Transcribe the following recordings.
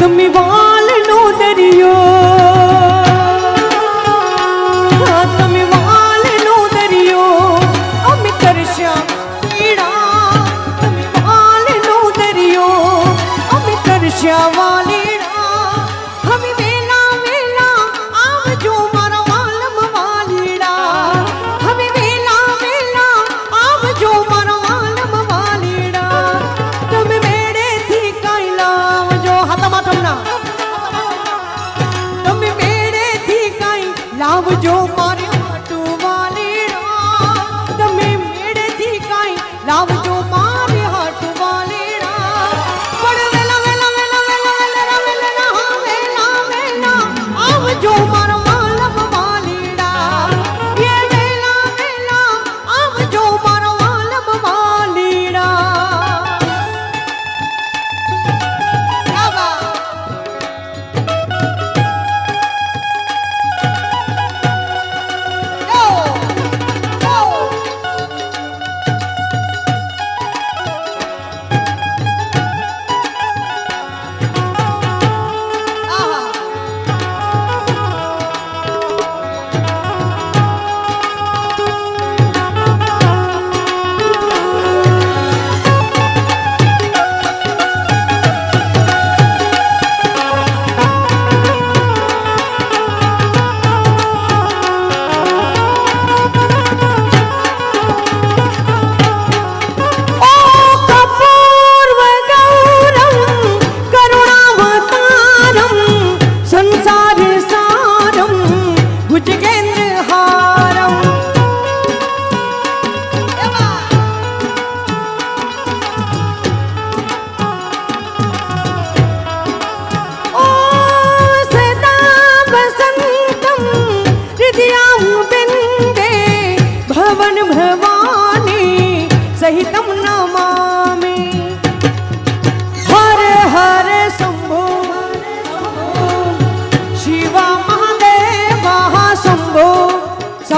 તમે વાલનો દરિયો. તમે વાલનો દરિયો. અમે કરશ્યા પીડા તમે વાલનો દરિયો. અમે કરશ્યા વાલીડા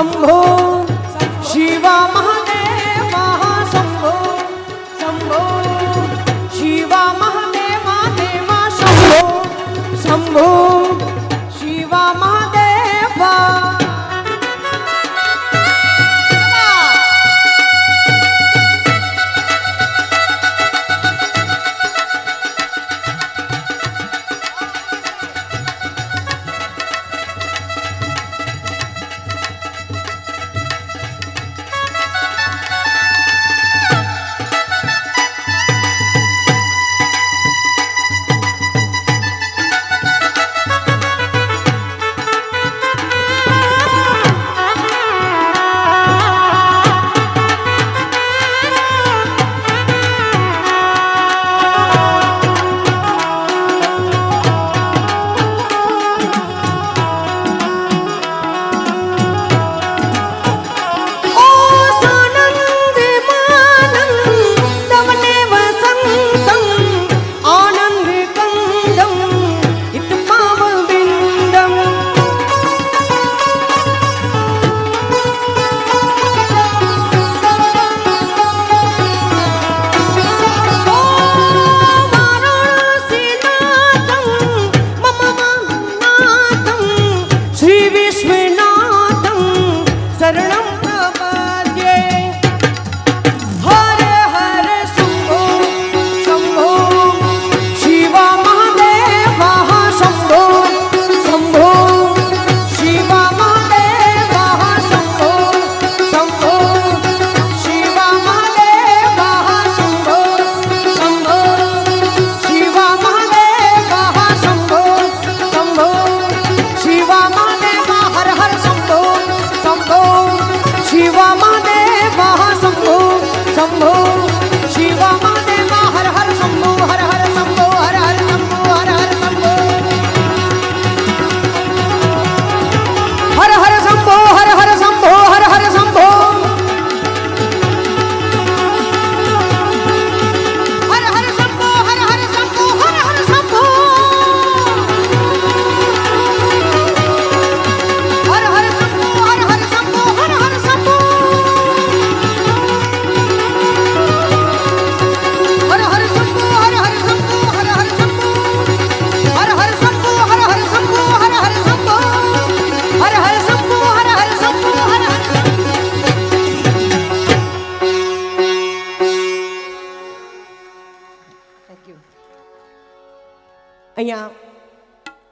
সম্ভব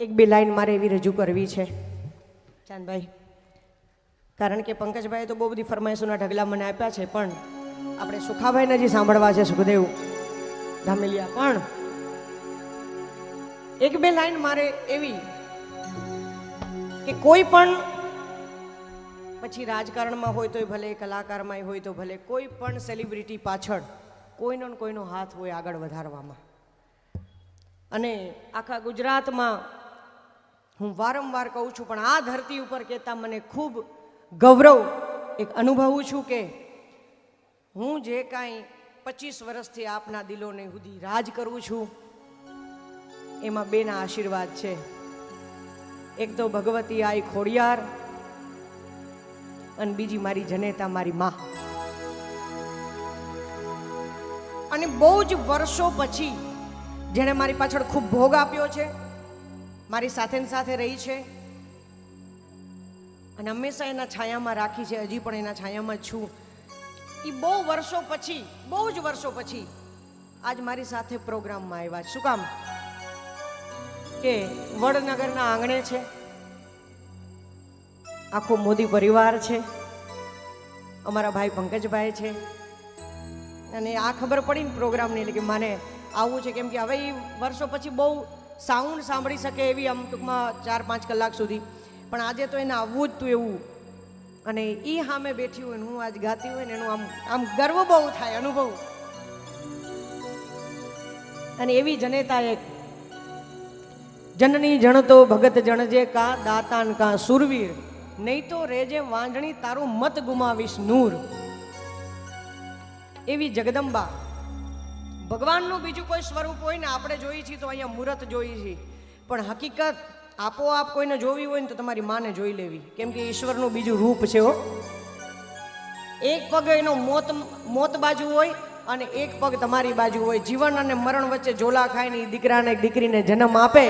એક બે લાઈન મારે એવી રજૂ કરવી છે. ચાંદભાઈ, કારણ કે પંકજભાઈએ તો બહુ બધી ફરમાઈશોના ઢગલા મને આપ્યા છે, પણ આપણે સુખાભાઈને જે સાંભળવા છે સુખદેવ ધામેલિયા, પણ એક બે લાઈન મારે એવી કે કોઈ પણ પછી રાજકારણમાં હોય તોય ભલે કલાકારમાં હોય તો ભલે, કોઈ પણ સેલિબ્રિટી પાછળ કોઈનો ને કોઈનો હાથ હોય આગળ વધારવામાં. અને આખા ગુજરાતમાં હું વારંવાર કહું છું, પણ આ ધરતી ઉપર કહેતા મને ખૂબ ગૌરવ એક અનુભવું છું કે હું જે કાંઈ પચીસ વર્ષથી આપના દિલોને સુધી રાજ કરું છું, એમાં બેના આશીર્વાદ છે. એક તો ભગવતી આઈ ખોડિયાર અને બીજી મારી જનેતા, મારી મા. અને બહુ જ વર્ષો પછી જેણે મારી પાછળ ખૂબ ભોગ આપ્યો છે મારી સાથે સાથે રહી છે. અને હંમેશા એના છાયામાં રાખી છે. હજી પણ એના છાયામાં છું. એ બહુ વર્ષો પછી, બહુ જ વર્ષો પછી આજ મારી સાથે પ્રોગ્રામમાં આવ્યા શું કામ? કે વડનગરના આંગણે છે. આખો મોદી પરિવાર છે. અમારા ભાઈ પંકજભાઈ છે. અને આ ખબર પડી ને પ્રોગ્રામની, એટલે કે મને આવવું છે. કેમ કે હવે એ વર્ષો પછી બહુ સાઉન્ડ સાંભળી શકે એવી આમ ટૂંકમાં ચાર પાંચ કલાક સુધી. પણ આજે તો એને આવવું જ તું એવું. અને એ સામે બેઠી હોય હું આજ ગાતી હોય ને એનું આમ આમ ગર્વ બહુ થાય, અનુભવ. અને એવી જનેતા એક. જનની જણતો ભગત જણજે કા, દાતાન કા, સુરવીર. નહીં તો રેજે વાંજણી તારું મત ગુમાવીશ નૂર. એવી જગદંબા. ભગવાનનું બીજું કોઈ સ્વરૂપ હોય ને આપણે જોઈએ છીએ તો અહીંયા મુહૂર્ત જોઈએ છીએ પણ હકીકત આપોઆપ કોઈને જોવી હોય ને તો તમારી માને જોઈ લેવી. કેમ કે ઈશ્વરનું બીજું રૂપ છે હો. એક પગ એનો મોત મોત બાજુ હોય અને એક પગ તમારી બાજુ હોય. જીવન અને મરણ વચ્ચે ઝોલા ખાઈને એ દીકરાને, દીકરીને જન્મ આપે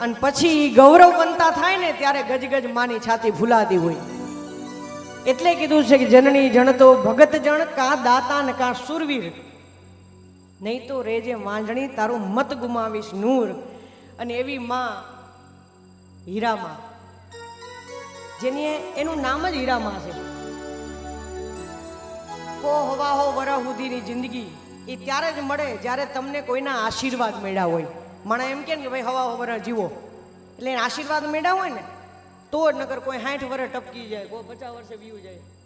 અને પછી ગૌરવ બનતા થાય ને ત્યારે ગજગજ માની છાતી ભૂલાતી હોય. એટલે કીધું છે કે જનની જણતો ભગત જણ કા દાતા ને કા સુરવીર. નહીં તો રેજે માંજણી તારું મત ગુમાવીશ નૂર. અને એવી માં હીરામાં. જેની એનું નામ જ હીરામાં છે. કો હવા હો વરા સુધીની જિંદગી. એ ત્યારે જ મળે જ્યારે તમને કોઈના આશીર્વાદ મળ્યા હોય. મને એમ કે ભાઈ હવા હો વરા જીવો. એટલે એને આશીર્વાદ મળ્યા હોય ને, તો જ નગર કોઈ સાઠ વર્ષ ટપકી જાય, કોઈ પચાસ વર્ષે વીવું જાય.